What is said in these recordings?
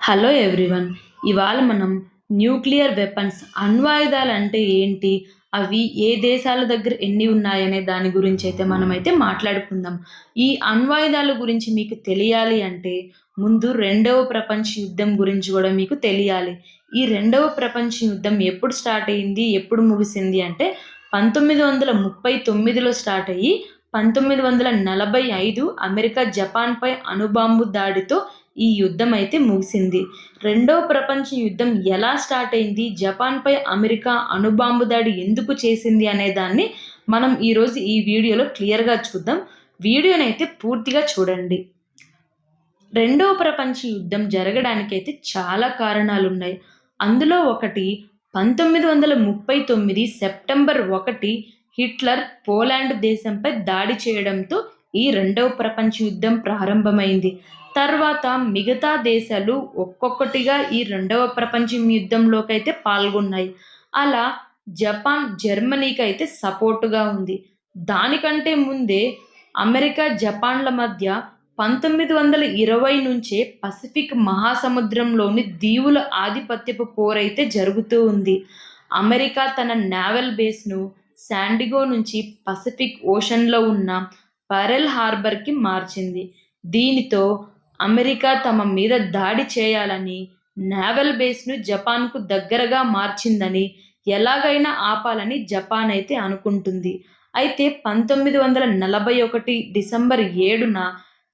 Hello everyone ఇవాళ మనం nuclear weapons అణ్వాయుధాలు అంటే ఏంటి? అవి ఏ దేశాల దగ్గర ఎన్ని ఉన్నాయనే దాని గురించి అయితే మనమైతే మాట్లాడుకుందాం. ఈ అణ్వాయుధాల గురించి మీకు తెలియాలి అంటే ముందు రెండవ ప్రపంచ యుద్ధం గురించి కూడా మీకు తెలియాలి. ఈ రెండవ ప్రపంచ యుద్ధం ఎప్పుడు స్టార్ట్ అయింది ఎప్పుడు ముగిసింది అంటే పంతొమ్మిది వందల ముప్పై తొమ్మిదిలో స్టార్ట్ అయ్యి పంతొమ్మిది వందల నలభై ఐదు అమెరికా జపాన్పై అణుబాంబు దాడితో ఈ యుద్ధం అయితే ముగిసింది. రెండవ ప్రపంచ యుద్ధం ఎలా స్టార్ట్ అయింది? జపాన్పై అమెరికా అణుబాంబు దాడి ఎందుకు చేసింది అనే దాన్ని మనం ఈరోజు ఈ వీడియోలో క్లియర్గా చూద్దాం. వీడియోని అయితే పూర్తిగా చూడండి. రెండవ ప్రపంచ యుద్ధం జరగడానికైతే చాలా కారణాలు ఉన్నాయి అందులో ఒకటి పంతొమ్మిది వందల ముప్పై తొమ్మిది సెప్టెంబర్ ఒకటి హిట్లర్ పోలాండ్ దేశంపై దాడి చేయడంతో ఈ రెండవ ప్రపంచ యుద్ధం ప్రారంభమైంది. తర్వాత మిగతా దేశాలు ఒక్కొక్కటిగా ఈ రెండవ ప్రపంచ యుద్ధంలోకి అయితే పాల్గొన్నాయి. అలా జపాన్ జర్మనీకి అయితే సపోర్టుగా ఉంది. దానికంటే ముందే అమెరికా జపాన్ల మధ్య పంతొమ్మిది వందల ఇరవై నుంచే పసిఫిక్ మహాసముద్రంలోని దీవుల ఆధిపత్యపు పోరైతే జరుగుతూ ఉంది. అమెరికా తన నావల్ బేస్ను శాండిగో నుంచి పసిఫిక్ ఓషన్లో ఉన్న పరెల్ హార్బర్కి మార్చింది. దీనితో అమెరికా తమ మీద దాడి చేయాలని నావల్ బేస్ను జపాన్కు దగ్గరగా మార్చిందని ఎలాగైనా ఆపాలని జపాన్ అయితే అనుకుంటుంది. అయితే పంతొమ్మిది వందల నలభై ఒకటి డిసెంబర్ ఏడున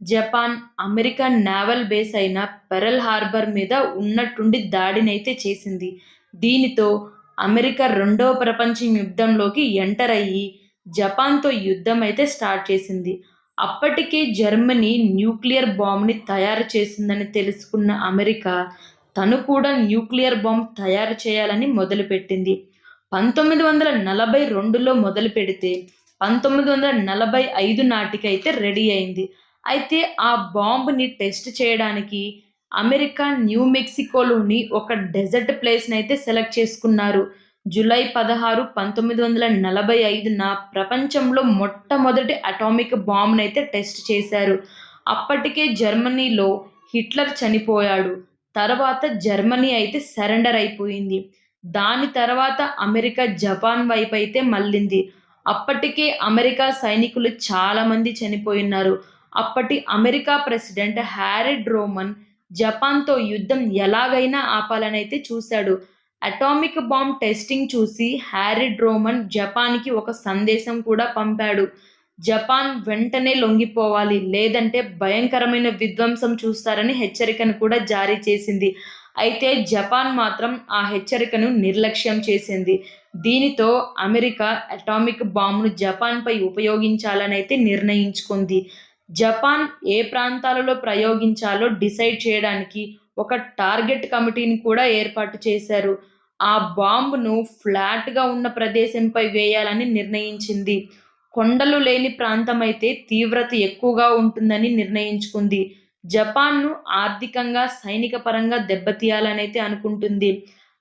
జపాన్ అమెరికా నావల్ బేస్ అయిన పెరల్ హార్బర్ మీద ఉన్నట్టుండి దాడినైతే చేసింది. దీనితో అమెరికా రెండవ ప్రపంచ యుద్ధంలోకి ఎంటర్ అయ్యి జపాన్తో యుద్ధం అయితే స్టార్ట్ చేసింది. అప్పటికే జర్మనీ న్యూక్లియర్ బాంబ్ని తయారు చేసిందని తెలుసుకున్న అమెరికా తను కూడా న్యూక్లియర్ బాంబ్ తయారు చేయాలని మొదలుపెట్టింది. పంతొమ్మిది వందల నలభై రెండులో మొదలు పెడితే పంతొమ్మిది వందల నలభై ఐదు నాటికైతే రెడీ అయింది. అయితే ఆ బాంబుని టెస్ట్ చేయడానికి అమెరికా న్యూ మెక్సికోలోని ఒక డెజర్ట్ ప్లేస్ని అయితే సెలెక్ట్ చేసుకున్నారు. జూలై పదహారు పంతొమ్మిది వందల నలభై ఐదున ప్రపంచంలో మొట్టమొదటి అటామిక్ బాంబును అయితే టెస్ట్ చేశారు. అప్పటికే జర్మనీలో హిట్లర్ చనిపోయాడు. తర్వాత జర్మనీ అయితే సరెండర్ అయిపోయింది. దాని తర్వాత అమెరికా జపాన్ వైపు అయితే మళ్ళింది. అప్పటికే అమెరికా సైనికులు చాలామంది చనిపోయినారు. అప్పటి అమెరికా ప్రెసిడెంట్ హ్యారిడ్ రోమన్ జపాన్తో యుద్ధం ఎలాగైనా ఆపాలని అయితే చూశాడు. అటామిక్ బాంబ్ టెస్టింగ్ చూసి హ్యారిడ్ రోమన్ జపాన్కి ఒక సందేశం కూడా పంపాడు. జపాన్ వెంటనే లొంగిపోవాలి లేదంటే భయంకరమైన విధ్వంసం చూస్తారని హెచ్చరికను కూడా జారీ చేసింది. అయితే జపాన్ మాత్రం ఆ హెచ్చరికను నిర్లక్ష్యం చేసింది. దీనితో అమెరికా అటామిక్ బాంబును జపాన్పై ఉపయోగించాలని అయితే నిర్ణయించుకుంది. జపాన్ ఏ ప్రాంతాలలో ప్రయోగించాలో డిసైడ్ చేయడానికి ఒక టార్గెట్ కమిటీని కూడా ఏర్పాటు చేశారు. ఆ బాంబును ఫ్లాట్గా ఉన్న ప్రదేశంపై వేయాలని నిర్ణయించింది. కొండలు లేని ప్రాంతం అయితే తీవ్రత ఎక్కువగా ఉంటుందని నిర్ణయించుకుంది. జపాన్ను ఆర్థికంగా సైనిక పరంగా దెబ్బతీయాలని అయితే అనుకుంటుంది.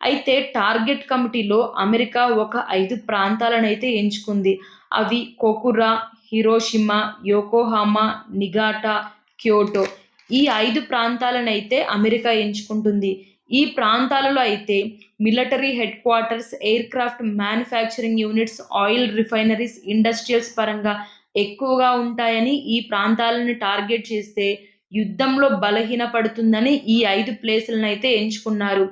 అయితే టార్గెట్ కమిటీలో అమెరికా ఒక ఐదు ప్రాంతాలను అయితే ఎంచుకుంది. అవి Kokura Hiroshima Yokohama Niigata Kyoto ఈ ఐదు ప్రాంతాలను అయితే అమెరికా ఎంచుకుంటుంది. ఈ ప్రాంతాలలో అయితే military headquarters aircraft manufacturing units oil refineries industrials పరంగా ఎక్కువగా ఉంటాయని ఈ ప్రాంతాలను టార్గెట్ చేస్తే యుద్ధంలో బలహీనపడుతుందని ఈ ఐదు ప్లేసులను అయితే ఎంచుకున్నారు.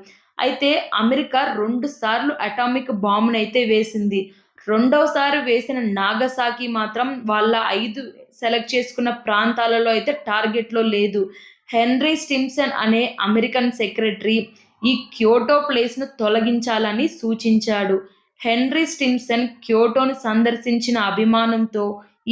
అయితే అమెరికా రెండు సార్లు అటామిక్ బాంబునైతే వేసింది. రెండవసారి వేసిన నాగసాకి మాత్రం వాళ్ళ ఐదు సెలెక్ట్ చేసుకున్న ప్రాంతాలలో అయితే టార్గెట్లో లేదు. హెన్రీ స్టిమ్సన్ అనే అమెరికన్ సెక్రటరీ ఈ క్యోటో ప్లేస్ను తొలగించాలని సూచించాడు. హెన్రీ స్టిమ్సన్ క్యోటోను సందర్శించిన అభిమానంతో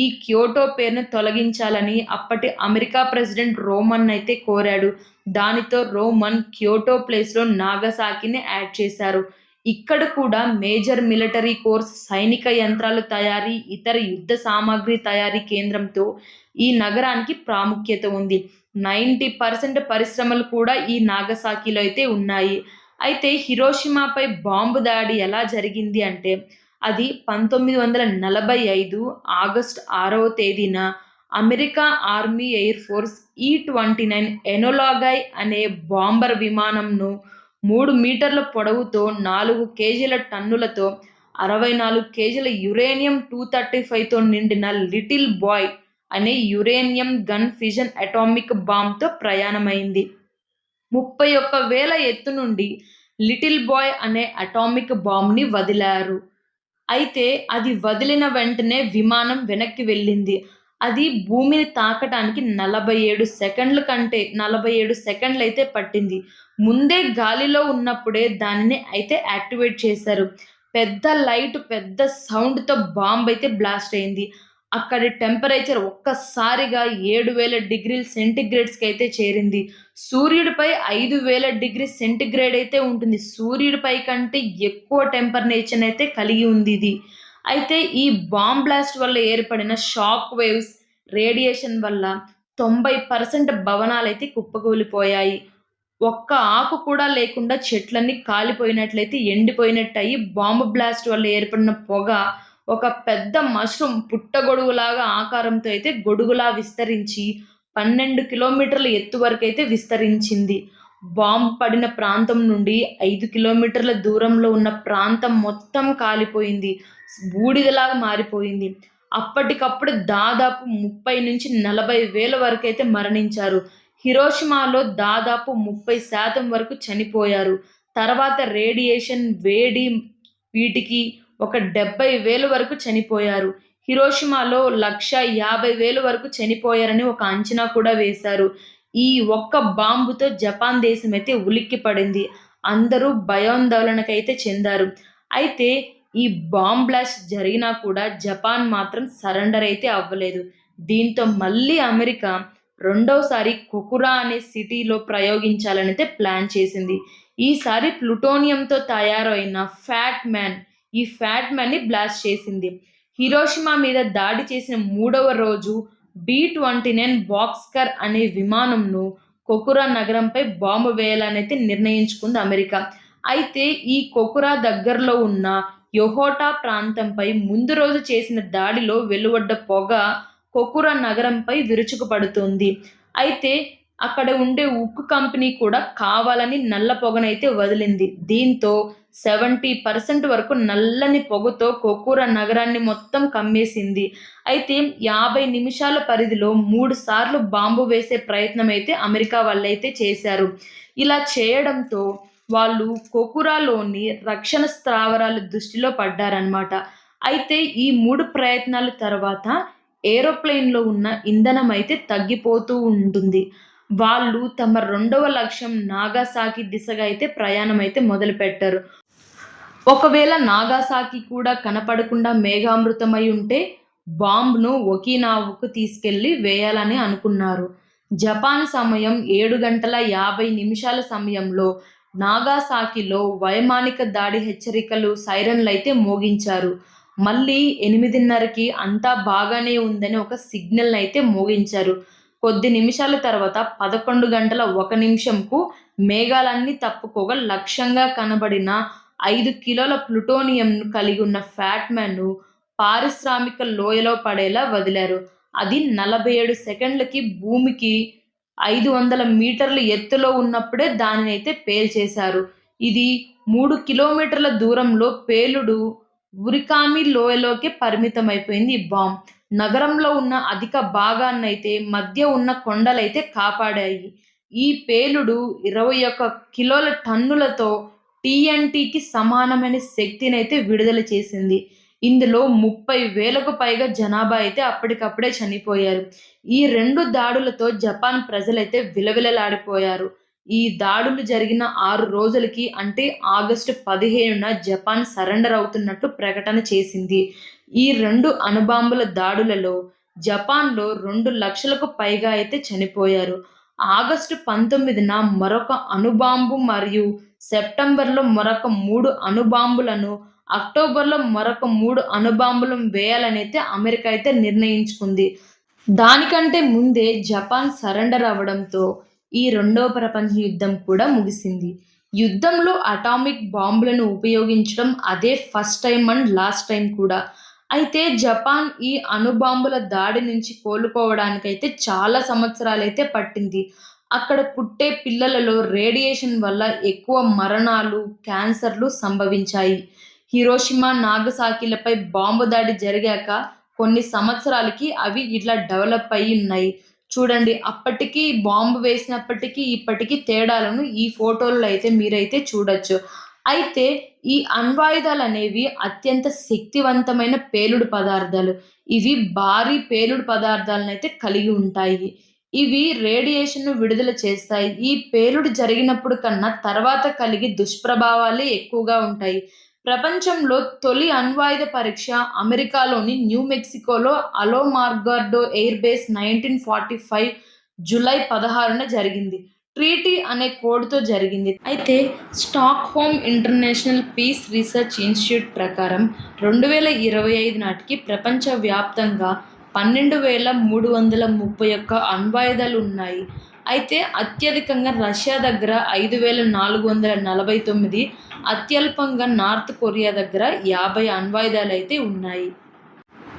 ఈ క్యోటో పేరును తొలగించాలని అప్పటి అమెరికా ప్రెసిడెంట్ రోమన్ అయితే కోరాడు. దానితో రోమన్ క్యోటో ప్లేస్లో నాగసాకిని యాడ్ చేశారు. ఇక్కడ కూడా మేజర్ మిలిటరీ కోర్స్ సైనిక యంత్రాలు తయారీ ఇతర యుద్ధ సామాగ్రి తయారీ కేంద్రంతో ఈ నగరానికి ప్రాముఖ్యత ఉంది. నైంటీ పర్సెంట్ పరిశ్రమలు కూడా ఈ నాగసాకిలో అయితే ఉన్నాయి. అయితే హిరోషిమాపై బాంబు దాడి ఎలా జరిగింది అంటే అది పంతొమ్మిది వందల నలభై ఐదు ఆగస్ట్ ఆరవ తేదీన అమెరికా ఆర్మీ ఎయిర్ ఫోర్స్ ఈ ట్వంటీ నైన్ ఎనోలాగాయ్ అనే బాంబర్ విమానంను మూడు మీటర్ల పొడవుతో నాలుగు కేజీల టన్నులతో అరవై నాలుగు కేజీల యురేనియం టూ థర్టీ ఫైవ్తో నిండిన లిటిల్ బాయ్ అనే యురేనియం గన్ ఫిజన్ అటామిక్ బాంబ్తో ప్రయాణమైంది. ముప్పై ఒక్క వేల ఎత్తు నుండి లిటిల్ బాయ్ అనే అటామిక్ బాంబ్ని వదిలారు. అయితే అది వదిలిన వెంటనే విమానం వెనక్కి వెళ్ళింది. అది భూమిని తాకటానికి నలభై ఏడు సెకండ్ల కంటే నలభై ఏడు సెకండ్లు అయితే పట్టింది. ముందే గాలిలో ఉన్నప్పుడే దానిని అయితే యాక్టివేట్ చేశారు. పెద్ద లైట్ పెద్ద సౌండ్తో బాంబ్ అయితే బ్లాస్ట్ అయింది. అక్కడి టెంపరేచర్ ఒక్కసారిగా ఏడు వేల డిగ్రీల సెంటిగ్రేడ్స్కి అయితే చేరింది. సూర్యుడిపై ఐదు వేల డిగ్రీ సెంటిగ్రేడ్ అయితే ఉంటుంది. సూర్యుడిపై కంటే ఎక్కువ టెంపరేచర్ అయితే కలిగి ఉంది ఇది. అయితే ఈ బాంబ్ బ్లాస్ట్ వల్ల ఏర్పడిన షాక్ వేవ్స్ రేడియేషన్ వల్ల తొంభై పర్సెంట్ భవనాలు అయితే కుప్పకూలిపోయాయి. ఒక్క ఆకు కూడా లేకుండా చెట్లన్నీ కాలిపోయినట్లయితే ఎండిపోయినట్టు అయ్యి బాంబు బ్లాస్ట్ వల్ల ఏర్పడిన పొగ ఒక పెద్ద మష్రూమ్ పుట్టగొడుగులాగా ఆకారంతో అయితే గొడుగులా విస్తరించి పన్నెండు కిలోమీటర్ల ఎత్తు వరకు అయితే విస్తరించింది. బాంబు పడిన ప్రాంతం నుండి ఐదు కిలోమీటర్ల దూరంలో ఉన్న ప్రాంతం మొత్తం కాలిపోయింది. బూడిదలాగా మారిపోయింది. అప్పటికప్పుడు దాదాపు ముప్పై నుంచి నలభై వేల వరకు అయితే మరణించారు. హిరోషిమాలో దాదాపు ముప్పై శాతం వరకు చనిపోయారు. తర్వాత రేడియేషన్ వేడి వీటికి ఒక డెబ్బై వేలు వరకు చనిపోయారు. హిరోషిమాలో లక్ష యాభై వేలు వరకు చనిపోయారని ఒక అంచనా కూడా వేశారు. ఈ ఒక్క బాంబుతో జపాన్ దేశం అయితే ఉలిక్కి పడింది అందరూ భయాందోళనకైతే చెందారు. అయితే ఈ బాంబ్ బ్లాస్ట్ జరిగినా కూడా జపాన్ మాత్రం సరెండర్ అయితే అవ్వలేదు. దీంతో మళ్ళీ అమెరికా రెండవసారి కొకురా అనే సిటీలో ప్రయోగించాలని అయితే ప్లాన్ చేసింది. ఈసారి ప్లుటోనియంతో తయారైన ఫ్యాట్ మ్యాన్ ఈ ఫ్యాట్ మ్యాన్ని బ్లాస్ట్ చేసింది. హిరోషిమా మీద దాడి చేసిన మూడవ రోజు బి ట్వంటీ నైన్ బాక్స్కర్ అనే విమానంను కొకురా నగరంపై బాంబు వేయాలనైతే నిర్ణయించుకుంది అమెరికా. అయితే ఈ కొకురా దగ్గరలో ఉన్న యొహోటా ప్రాంతంపై ముందు రోజు చేసిన దాడిలో వెలువడ్డ పొగ కొకుర నగరంపై విరుచుకుపడుతుంది. అయితే అక్కడ ఉండే ఉక్కు కంపెనీ కూడా కావాలని నల్ల పొగనైతే వదిలింది. దీంతో సెవెంటీ పర్సెంట్ వరకు నల్లని పొగతో కొకూర నగరాన్ని మొత్తం కమ్మేసింది. అయితే యాభై నిమిషాల పరిధిలో మూడు సార్లు బాంబు వేసే ప్రయత్నం అయితే అమెరికా వాళ్ళైతే చేశారు. ఇలా చేయడంతో వాళ్ళు కొకురాలోని రక్షణ స్థావరాల దృష్టిలో పడ్డారనమాట అయితే ఈ మూడు ప్రయత్నాల తర్వాత ఏరోప్లేన్లో ఉన్న ఇంధనం అయితే తగ్గిపోతూ ఉంటుంది. వాళ్ళు తమ రెండవ లక్ష్యం నాగాసాకి దిశగా అయితే ప్రయాణం అయితే మొదలుపెట్టారు. ఒకవేళ నాగాసాకి కూడా కనపడకుండా మేఘామృతమై ఉంటే బాంబ్ను ఒకినావుకు తీసుకెళ్ళి వేయాలని అనుకున్నారు. జపాన్ సమయం ఏడు గంటల యాభై నిమిషాల సమయంలో నాగాసాకిలో వైమానిక దాడి హెచ్చరికలు సైరన్లు అయితే మోగించారు. మళ్ళీ ఎనిమిదిన్నరకి అంతా బాగానే ఉందని ఒక సిగ్నల్ అయితే మోగించారు. కొద్ది నిమిషాల తర్వాత పదకొండు గంటల ఒక నిమిషంకు మేఘాలన్నీ తప్పుకోగా లక్ష్యంగా కనబడిన ఐదు కిలోల ప్లుటోనియంను కలిగి ఉన్న ఫ్యాట్మ్యాన్ను పారిశ్రామిక లోయలో పడేలా వదిలారు. అది నలభై ఏడు సెకండ్లకి భూమికి ఐదు వందల మీటర్ల ఎత్తులో ఉన్నప్పుడే దానిని అయితే పేల్చేశారు ఇది మూడు కిలోమీటర్ల దూరంలో పేలుడు ఉరికామి లోయలోకి పరిమితమైపోయింది ఈ బాంబ్. నగరంలో ఉన్న అధిక భాగాన్నైతే మధ్య ఉన్న కొండలైతే కాపాడాయి. ఈ పేలుడు ఇరవై ఒక్క కిలోల టన్నులతో టీఎన్టీకి సమానమైన శక్తినైతే విడుదల చేసింది. ఇందులో ముప్పై వేలకు పైగా జనాభా అయితే అప్పటికప్పుడే చనిపోయారు. ఈ రెండు దాడులతో జపాన్ ప్రజలైతే విలవిలలాడిపోయారు. ఈ దాడులు జరిగిన ఆరు రోజులకి అంటే ఆగస్టు పదిహేనున జపాన్ సరెండర్ అవుతున్నట్టు ప్రకటన చేసింది. ఈ రెండు అణుబాంబుల దాడులలో జపాన్లో రెండు లక్షలకు పైగా అయితే చనిపోయారు. ఆగస్టు పంతొమ్మిదిన మరొక అణుబాంబు మరియు సెప్టెంబర్లో మరొక మూడు అణుబాంబులను అక్టోబర్లో మరొక మూడు అణుబాంబులు వేయాలని అయితే అమెరికా అయితే నిర్ణయించుకుంది. దానికంటే ముందే జపాన్ సరెండర్ అవ్వడంతో ఈ రెండవ ప్రపంచ యుద్ధం కూడా ముగిసింది. యుద్ధంలో అటామిక్ బాంబులను ఉపయోగించడం అదే first time and last time కూడా. అయితే జపాన్ ఈ అణుబాంబుల దాడి నుంచి కోలుకోవడానికైతే చాలా సంవత్సరాలైతే పట్టింది. అక్కడ పుట్టే పిల్లలలో రేడియేషన్ వల్ల ఎక్కువ మరణాలు క్యాన్సర్లు సంభవించాయి. హిరోషిమా నాగసాకిలపై బాంబు దాడి జరిగాక కొన్ని సంవత్సరాలకి అవి ఇట్లా డెవలప్ అయి ఉన్నాయి చూడండి అప్పటికి బాంబు వేసినప్పటికీ ఇప్పటికీ తేడాలను ఈ ఫోటోల్లో అయితే మీరైతే చూడొచ్చు. అయితే ఈ అణ్వాయుధాలు అనేవి అత్యంత శక్తివంతమైన పేలుడు పదార్థాలు. ఇవి భారీ పేలుడు పదార్థాలను అయితే కలిగి ఉంటాయి. ఇవి రేడియేషన్ను విడుదల చేస్తాయి. ఈ పేలుడు జరిగినప్పుడు కన్నా తర్వాత కలిగి దుష్ప్రభావాలే ఎక్కువగా ఉంటాయి. ప్రపంచంలో తొలి అణ్వాయుధ పరీక్ష అమెరికాలోని new మెక్సికోలో Alamogordo air base nineteen forty five July పదహారున జరిగింది. ట్రీటీ అనే కోడ్తో జరిగింది. అయితే Stockholm international peace research institute ప్రకారం రెండు వేల ఇరవై ఐదు నాటికి ప్రపంచవ్యాప్తంగా పన్నెండు వేల మూడు వందల ముప్పై ఒక్క అణ్వాయుధాలు ఉన్నాయి. అయితే అత్యధికంగా రష్యా దగ్గర ఐదు వేల నాలుగు వందల నలభై తొమ్మిది అత్యల్పంగా నార్త్ కొరియా దగ్గర యాభై అణ్వాయుధాలు అయితే ఉన్నాయి.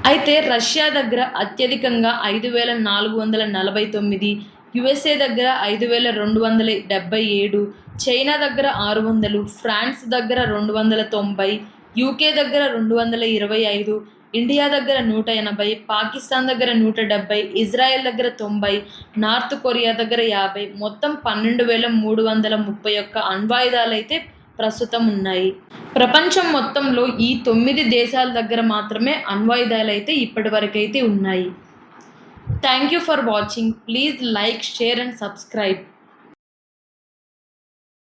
అయితే రష్యా దగ్గర అత్యధికంగా ఐదు వేల నాలుగు వందల నలభై తొమ్మిది యుఎస్ఏ దగ్గర ఐదు వేల రెండు వందల డెబ్బై ఏడు చైనా దగ్గర ఆరు వందలు ఫ్రాన్స్ దగ్గర రెండు వందల తొంభై యూకే దగ్గర రెండు వందల ఇరవై ఐదు ఇండియా దగ్గర నూట ఎనభై పాకిస్తాన్ దగ్గర నూట డెబ్బై ఇజ్రాయెల్ దగ్గర తొంభై నార్త్ కొరియా దగ్గర యాభై మొత్తం పన్నెండు వేల మూడు వందల ముప్పై ఒక్క అణ్వాయుధాలు అయితే ప్రస్తుతం ఉన్నాయి. ప్రపంచం మొత్తంలో ఈ తొమ్మిది దేశాల దగ్గర మాత్రమే అణ్వాయుధాలు అయితే ఇప్పటివరకైతే ఉన్నాయి. Thank you for watching please like share and subscribe